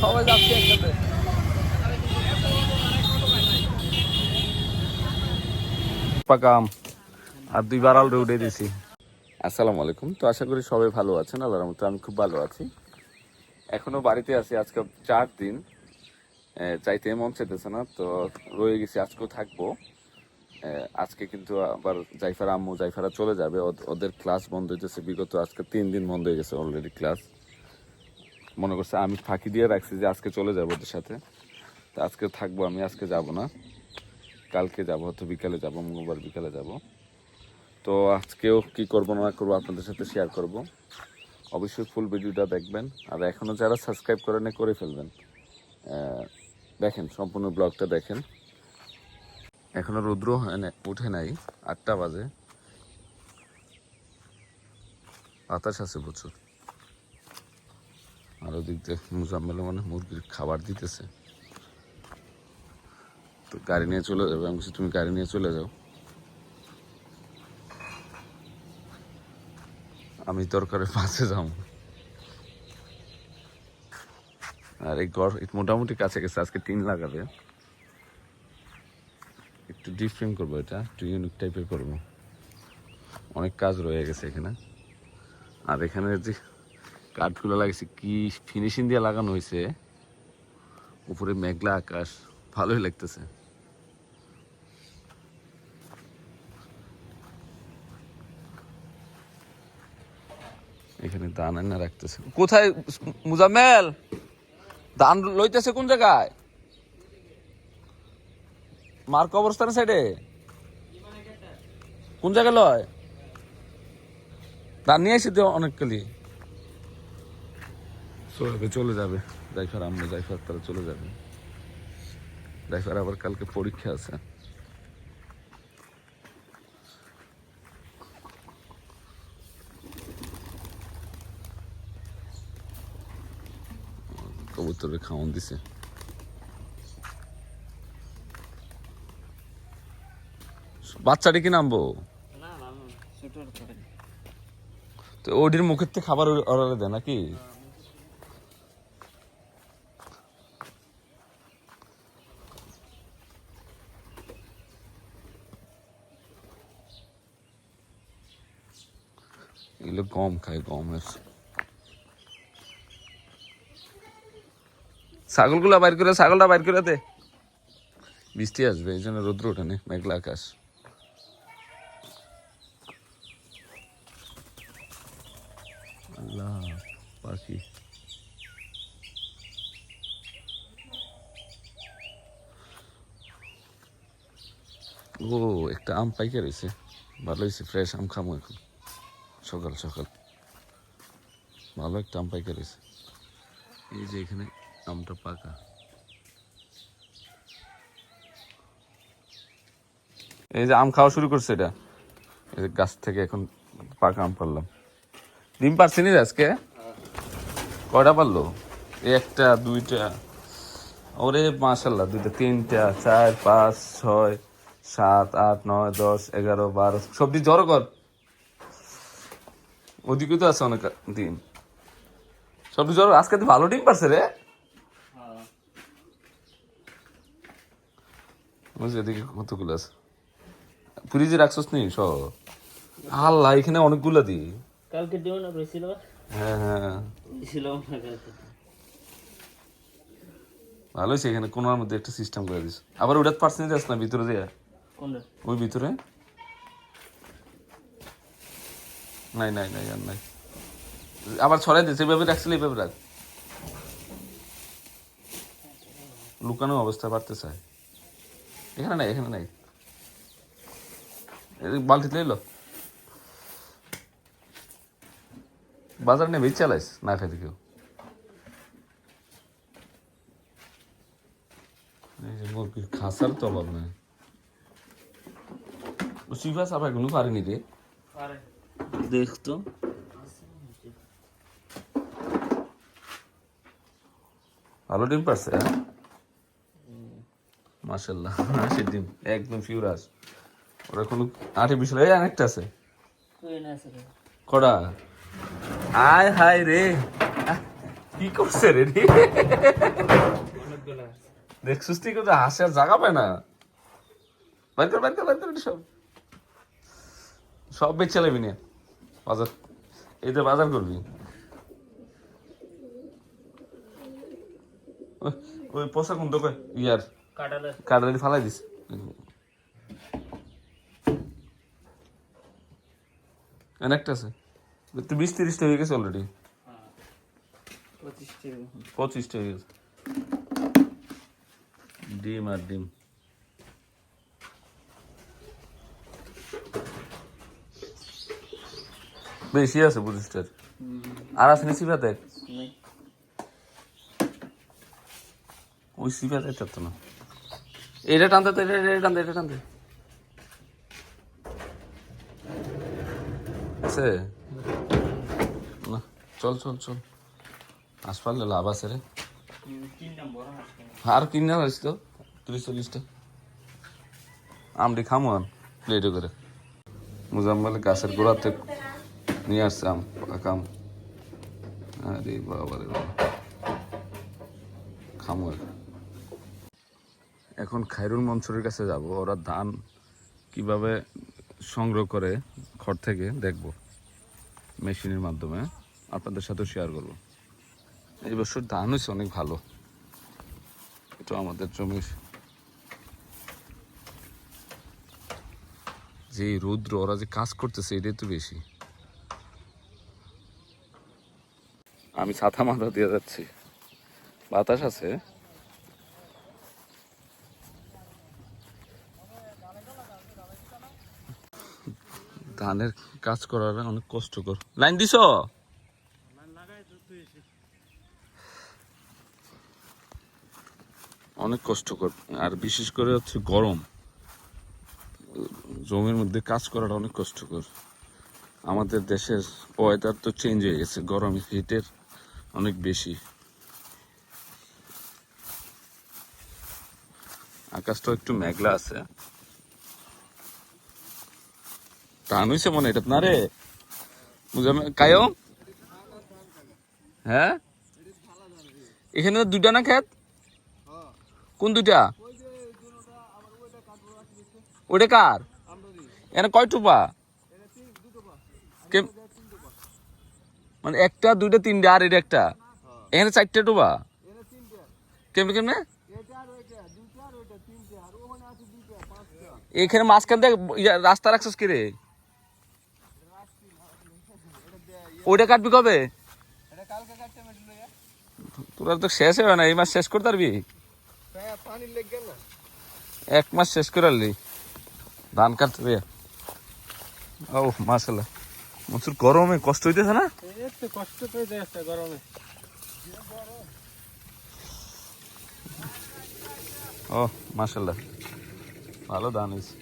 সবাই যাচ্ছি একসাথে। পাকা আর দুই বারাল উঠে দিছি। আসসালামু আলাইকুম। তো আশা করি সবাই ভালো আছেন আল্লাহর মতো আমি খুব ভালো আছি। এখনও বাড়িতে আছি আজকে চার দিন। চাইতে মন চাইতেছে না তো রয়ে গেছি আজকেও থাকব। আজকে কিন্তু আবার জাইফার আম্মু জাইফারা চলে যাবে। ওদ- ওদের ক্লাস বন্ধ হইতেছে বিগত আজকে তিন দিন বন্ধ হয়ে গেছে অলরেডি ক্লাস। মনে করছে আমি ফাঁকি দিয়ে রাখছি যে আজকে চলে যাব ওদের সাথে। তো আজকে থাকব আমি, আজকে যাব না। কালকে যাব, হয়তো বিকালে যাব, মঙ্গলবার বিকালে যাব। তো আজকেও কি করব না করব আপনাদের সাথে শেয়ার করব। অবশ্যই ফুল ভিডিওটা দেখবেন। আর এখনও যারা সাবস্ক্রাইব করে না করে ফেলবেন। দেখেন, সম্পূর্ণ ব্লগটা দেখেন। এখনও রুদ্র উঠে নাই। আটটা বাজে। বাতাস আছে প্রচুর। আর ওদিক দিয়ে মুজাম্মেল মানে মুরগির খাবার দিতেছে। তো গাড়ি নিয়ে চলে যাবে। আমি তুমি গাড়ি নিয়ে চলে যাও। আমি দরকারের পাশে যাও আর এই ঘর মোটামুটি কাছে গেছে, আজকে টিন লাগাবে। একটু ডিফারেন্ট করব এটা, একটু ইউনিক টাইপের করব। অনেক কাজ রয়ে গেছে এখানে। আর এখানে যে কাঠগুলো লাগছে, কি ফিনিশিং দিয়ে লাগানো হয়েছে উপরে মেঘলা আকাশ, ভালোই লাগতেছে। এখানে দান এনে রাখতেছে। কোথায় মুজাম্মেল? দান লইতেছে কোন জায়গায়? মার কবরস্থানের সাইডে কোন জায়গায় লয়? দান নিয়ে এসে দিও অনেকগুলি চলে চলে যাবে। জাইফার আম্মু জাইফার তারা চলে যাবে। জাইফার আবার কালকে পরীক্ষা আছে। কবুতরের খাওয়ান দিছে। বাচ্চাটি কি নামবো? তো ওটির মুখের থেকে খাবার অর্ডার দেয় নাকি এগুলো গম খায় গমের ছাগলগুলা বাইর করে ছাগলটা বাইর করে দে বৃষ্টি আসবে এই জন্য রৌদ্র ওঠেনি মেঘলা আকাশ পাখি ও একটা আম পাইকে রয়েছে ভালো হয়েছে ফ্রেশ আম খামো এখন সকাল সকাল। ভালো একটা আম পাইকে রয়েছে এই যে এখানে আমটা পাকা। এই যে আম খাওয়া শুরু করছে এটা। এই যে গাছ থেকে এখন পাকা আম পারলাম ডিম পারছি নি আজকে? কয়টা পারল একটা, দুইটা। ওরে মাশাল্লাহ দুইটা, তিনটা, চার, পাঁচ, ছয়, সাত, আট, নয়, দশ, এগারো, বারো। সবজি জড়ো কর। ওদিকে তো আছে অনেক ডিম। সবজি জড়ো আজকে তো ভালো ডিম পারছে রে। এদিকে কতগুলো আছে? ফ্রিজে রাখছস নি সব? আল্লাহ এখানে অনেকগুলো দি। কালকে দিও না রয়েছিল হ্যাঁ হ্যাঁ। ছিল ভালো হয়েছে এখানে কোনার মধ্যে একটা সিস্টেম করে দিস। আবার ওটা পার্সেন্টেজ না ভিতরে দিয়ে। ওই ভিতরে? নাই নাই নাই, আর নাই। আবার ছড়াই দিস এইভাবে রাখছিলে এইভাবে রাখ। লুকানো অবস্থা বাড়তে চায় এখানে নাই এখানে নাই। এই বালতিতে এলো বাজার নেবে চালাইস না খাইতে কেউ। মুরগির খাসার তো অভাব নাই। সিফা সাফা এগুলো পারেনি রে। আরে দেখ তো ভালো ডিম পারছে হ্যাঁ? মাসাল্লাহ হাসির ডিম একদম ফিউরাস ওরা কোনো আর্টিফিশিয়াল এই অনেকটা আছে। কই না আছে রে? কড়া আয় হায় রে। কি করছে রে দেখছিস তুই কিন্তু হাসি আর জায়গা পায় না। বাইর কর বাইর কর বাইর কর সব সব। বেচে নেবি না বাজার এদের বাজার করবি? ওই- পোশাক কোন দোকান? ইয়ার। কাটালে ফালাই দিস অনেকটা আছে। তুই বিশ তিরিশটা হয়ে গেছে অলরেডি পঁচিশটা হয়ে গেছে। ডিম আর ডিম। বেশি আছে পঁচিশটার আর আছে না সিফাতে নেই। ওই সিফাতে তো না। এটা টানতে তো এটা এটা টানতে এটা টানতে। আছে? না চল চল চল। আসপারলে লাভ আছে রে। তিন নম্বর আছে আর তো তিরিশ চল্লিশটা। আমটি খামো প্লেটে করে। মুজাম্মাল গাছের গোড়াতে নিয়ে আসছে আম আরে বাবা রে বাবা খামো। এখন খাইরুল মনসুরের কাছে যাব, ওরা ধান কীভাবে সংগ্রহ করে খড় থেকে দেখব, মেশিনের মাধ্যমে। আপনাদের সাথে শেয়ার করব। এই বছর ধান হয়েছে অনেক ভালো। এটা আমাদের জমির। যে রুদ্র, ওরা যে কাজ করতেছে, এটাই তো বেশি। আমি ছাতা মাথা দিয়ে যাচ্ছি। বাতাস আছে? ধানের কাজ করার অনেক কষ্টকর। লাইন দিছ? অনেক কষ্টকর, আর বিশেষ করে হচ্ছে গরম। জমির মধ্যে কাজ করাটা অনেক কষ্টকর। আমাদের দেশের ওয়েদার তো চেঞ্জ হয়ে গেছে, গরম হিটের অনেক বেশি। আকাশটা একটু মেঘলা আছে। টান হয়েছে মনে এটা না রে? বুঝলাম কায়ো? হ্যাঁ? এখানে দুটা না খেত? কোন দুইটা? ওটা কার? এখানে কয় টুপা? কেম- মানে একটা দুইটা তিনটা আর এটা একটা? এখানে চারটে টুপা কেমনে কেমনে? এখানে মাঝখান থেকে রাস্তা রাখছিস কি রে? ওইটা কাটবি কবে? তোরা তো শেষ হবে না এই মাস শেষ করতে পারবি এক মাস শেষ করে ধান কাটতে ও মাসাল্লাহ প্রচুর গরমে কষ্ট হইতেছে না? কষ্ট করে যাচ্ছে গরমে। ও মাসাল্লাহ ভালো ধান হয়েছে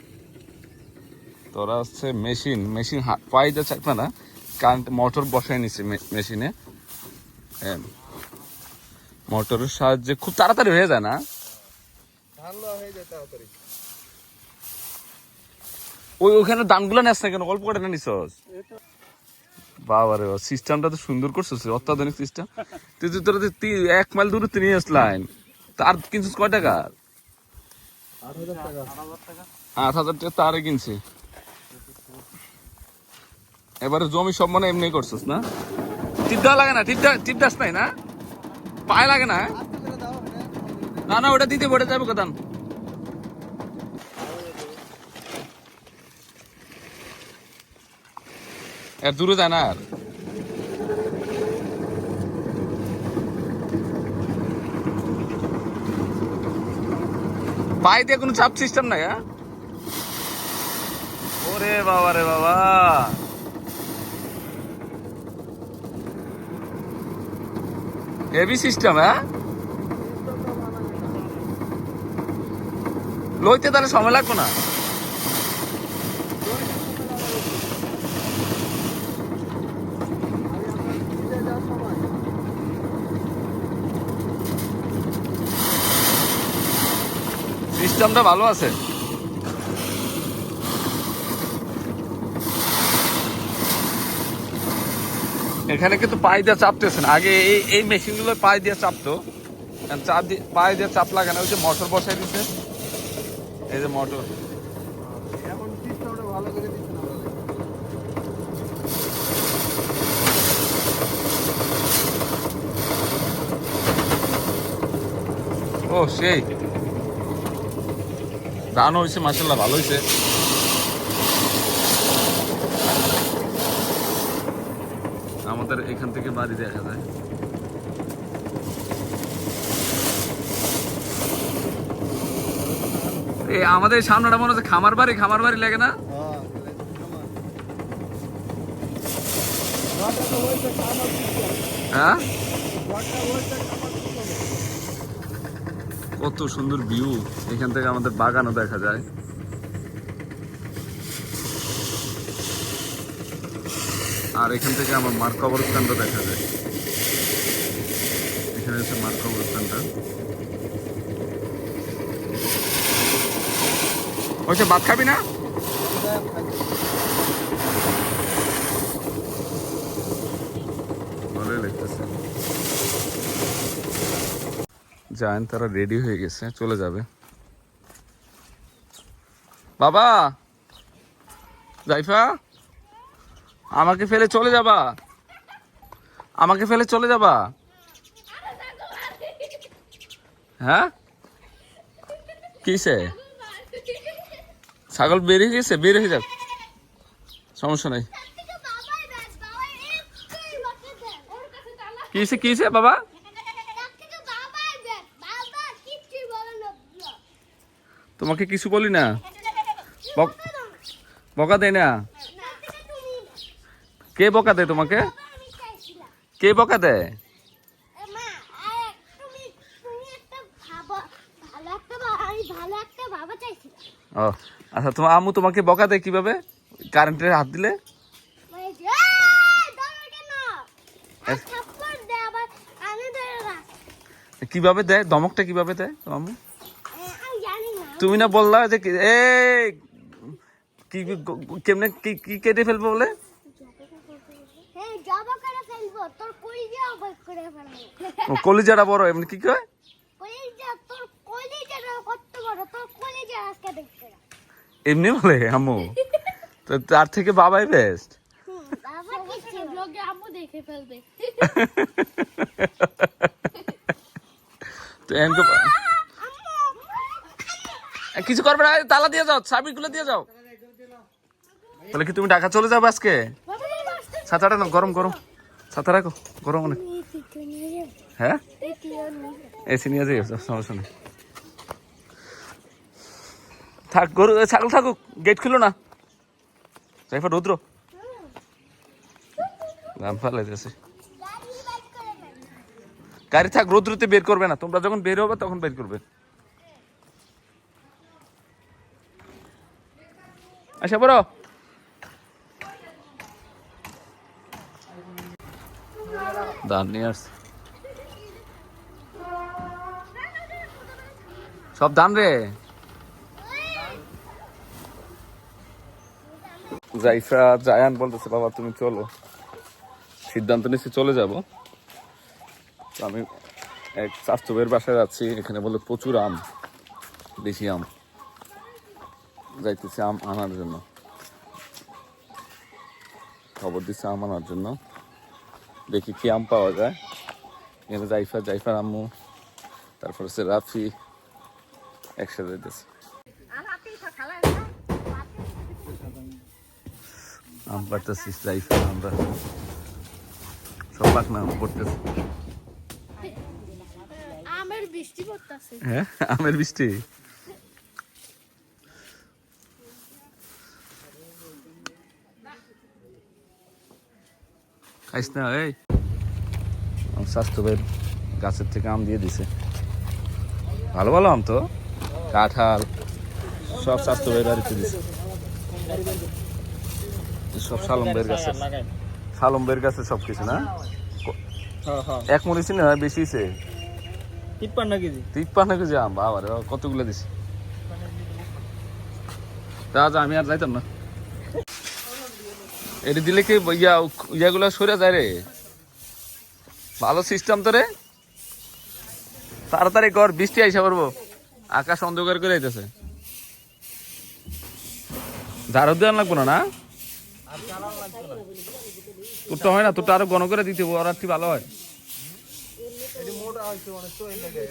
তোরা হচ্ছে মেশিন মেশিন পাই যা চাকবে না কারেন্ট মোটর বসায় নিছে মেশিনে। হ্যাঁ। মোটরের সাহায্যে খুব তাড়াতাড়ি হয়ে যায় না? ওই ওখানে দানগুলো নেস না কেন? অল্প করে না নিছস বাবা, সিস্টেমটা তো সুন্দর করছিস অত্যাধুনিক সিস্টেম। তুই এক মাইল দূরে আসলাইন তার কিনছিস কয় টাকা? আট হাজার টাকা। তারে কিনছি। এবারে জমি সব মনে এমনি করছিস, না? টিপ দেওয়া লাগে না, টিপ দেওয়া- টিপ দাস নাই, না? পায়ে লাগে না না না, ওটা দিতে ওটা যাবে কোথান দূরে যায় না আর। পায়ে দিয়ে কোনো চাপ সিস্টেম নাই হ্যাঁ? ওরে বাবা রে বাবা। হেভি সিস্টেম হ্যাঁ? লইতে তাহলে সময় লাগবে না। সিস্টেমটা ভালো আছে? এখানে কিন্তু পাই দিয়ে চাপতেছে না আগে এই এই মেশিনগুলো পাই দিয়ে চাপতো। চাপ দিয়ে পায়ে দিয়ে চাপ লাগে না। ওই যে মোটর বসাই দিছে। এই যে মোটর। দিচ্ছে ও সেই। দান হয়েছে মাসাল্লাহ ভালো হয়েছে আমাদের এখান থেকে বাড়ি দেখা যায়। এই আমাদের সামনেটা মনে হচ্ছে খামার বাড়ি খামার বাড়ি লাগে না? হ্যাঁ? কত সুন্দর ভিউ। এখান থেকে আমাদের বাগানও দেখা যায়। আর এখান থেকে আমার মার কবরস্থানটা দেখা যায়। এখানে হচ্ছে মার কবরস্থানটা। ওইটা ভাত খাবি না ভালোই লাগতেছে যান তারা রেডি হয়ে গেছে, চলে যাবে। বাবা! জাইফা! আমাকে ফেলে চলে যাবা। আমাকে ফেলে চলে যাবা। হ্যাঁ? কিসে? ছাগল বেরিয়ে গেছে, বের হয়ে যাক। সমস্যা নাই। কিসে কিসে বাবা? তোমাকে কিছু বলি না? বক- দেয় না? কে বকা দেয় তোমাকে? কে বকা দেয়? ও আচ্ছা তোমার আম্মু তোমাকে বকা দেয় কীভাবে? কারেন্টের হাত দিলে? কীভাবে দেয়? দমকটা কীভাবে দেয় তোমার আম্মু? তুমি না বললা যে কি- এ কি কি- কেমনে কি কি কেটে ফেলব বলে? কলিজাটা বড় এমনি কি কয়? কলিজা তোর কলিজাটা কত বড় তোর কলিজা আজকে দেখতে এমনি বলে আম্মু? তো তার থেকে বাবাই বেস্ট বাবা কিছু ব্লগে আম্মু দেখে ফেলবে। তো এমনি কিছু করবে না তালা দিয়ে যাও, চাবিগুলো দিয়ে যাও। তাহলে কি তুমি ঢাকা চলে যাবে আজকে? ছাতাটা না গরম গরম। ছাতা রাখো, গরম অনেক। হ্যাঁ? এসি নিয়ে যাই, সমস্যা নেই। থাক, গরু ছাগল থাকুক গেট খুলো না। যাইফা রৌদ্র। করে দেবে গাড়ি থাক, রৌদ্রতে বের করবে না, তোমরা যখন বের হবে তখন বের করবে। আচ্ছা বড় সব দান রে। জাইফা জায়ান বলতেছে, বাবা, তুমি চলো। সিদ্ধান্ত নিচ্ছি চলে যাব। আমি এক স্বাস্থ্যবের বাসায় যাচ্ছি। এখানে বলে প্রচুর আম, দেশি আম। যাইতেছি আম আনার জন্য। খবর দিচ্ছে আম আনার জন্য। দেখি কি আম পাওয়া যায়। এখানে জাইফা জাইফার আম্মু তারপর হচ্ছে রাফি একসাথে যাইতেছে। আম পাড়তেছি জাইফা আমরা সব পাকনা আম পড়তেছে। আমের বৃষ্টি পড়তেছে। হ্যাঁ আমের বৃষ্টি? খাইস না এই। আমার স্বাস্থ্য ভাই গাছের থেকে আম দিয়ে দিছে। ভালো ভালো আম তো? কাঁঠাল সব স্বাস্থ্য ভাই বাড়িতে দিছে। সব সালম ভাইয়ের গাছে। সালম ভাইয়ের গাছে সব কিছু না? হ্যাঁ হ্যাঁ এক মরিচি না বেশি হয়েছে তিপ্পান্ন কেজি। তিপ্পান্ন কেজি আম বাবা, কতগুলো দিছি? তা আমি আর যাইতাম না। এটি দিলে কি ইয়া ইয়াগুলো সরে যায় রে? ভালো সিস্টেম তো রে। তাড়াতাড়ি কর, বৃষ্টি আইসা পড়ব। আকাশ অন্ধকার করে আইতেছে। ঝাড়ু দেওয়ার লাগবো না না? তোরটা হয় না তোরটা আরও গণ করে দিতে আর কি ভালো হয়। মোটা হয়েছে অনেক তো এই লাগে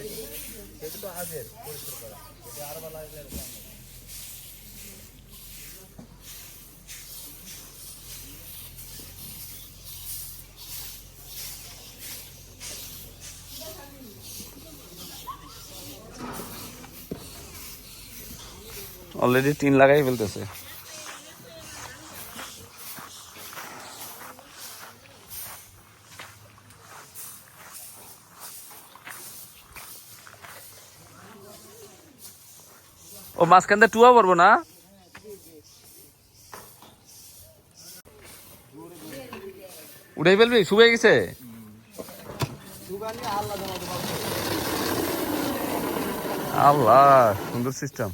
এটা তো আগের পরিষ্কার করা এটা আর ভালো লাগে অলরেডি টিন লাগাই ফেলতেছে। ও, মাঝখান দিয়ে টুয়া পড়ব না? উড়াই ফেলবি? শুয়ে গেছে? আল্লাহ, সুন্দর সিস্টেম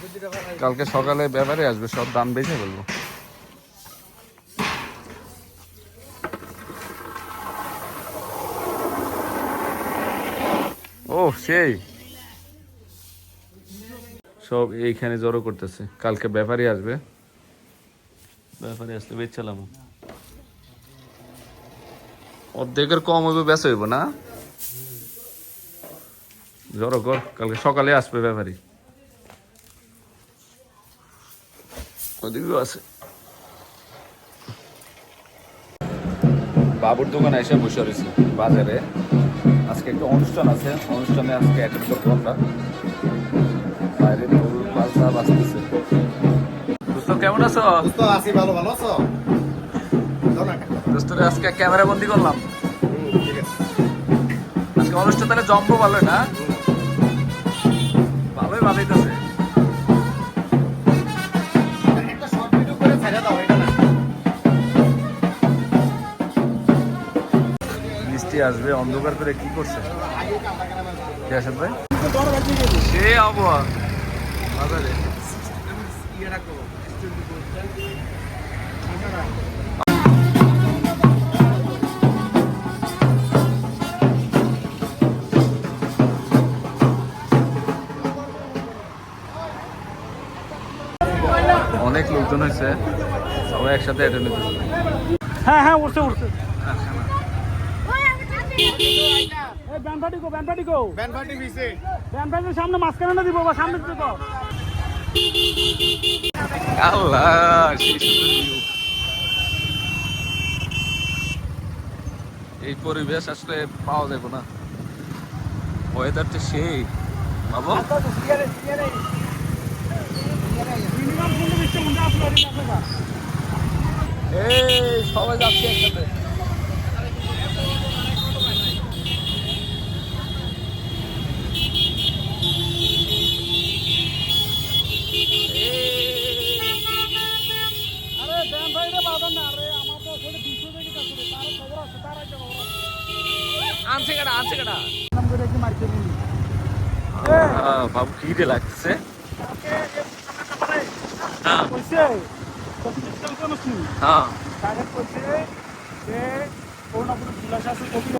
বুদ্ধিটা ভালো কালকে সকালে ব্যাপারে আসবে, সব দাম বেঁচে বলব ও, সেই। সব এইখানে জড়ো করতেছে। কালকে ব্যাপারই আসবে। ব্যাপারে আসলে বেচছিলাম। অর্ধেকের কম হইবে বেশ হইব না? জড়ো কর, কালকে সকালে আসবে ব্যাপারী। ওদিকেও আছে। বাবুর দোকানে এসে বসে রয়েছি বাজারে। আজকে একটা অনুষ্ঠান আছে অনুষ্ঠানে আজকে অ্যাটেন্ড করব আমরা বাইরে বাজতেছে দোস্ত কেমন আছো? দোস্ত আছি ভালো ভালো আছো? একটা। আজকে ক্যামেরা বন্দি করলাম। হুম, ঠিক আছে। আজকে অনুষ্ঠান তাহলে জম্বো ভালো না? ভালোই ভালোই তো আসবে, অন্ধকার করে কি করছে? ভাই? সে অনেক লোকজন হয়েছে, সবাই একসাথে অ্যাটেন্ড হ্যাঁ হ্যাঁ উঠছে উঠছে ওই আমি কাছে এই ব্যান পার্টি গো ব্যান পার্টি গো ব্যান পার্টি ভিসে ব্যান পার্টির সামনে মাঝখানে না দিব বা সামনে দিতে তো। আল্লাহ সেই সুন্দর view। এই পরিবেশ আসলে পাওয়া যাবে না। ওয়েদারটা সেই। বাবা। এই সবাই যাচ্ছে একসাথে আরে ব্যান পার্টিটা বাধা না আরে আমার তো ওখানে দুশো থেকে কাছে তার খবর আছে তার একটা খবর আছে আনছে কাটা আনছে কাটা নিনি বাবু রে লাগছে? হ্যাঁ। হ্যাঁ।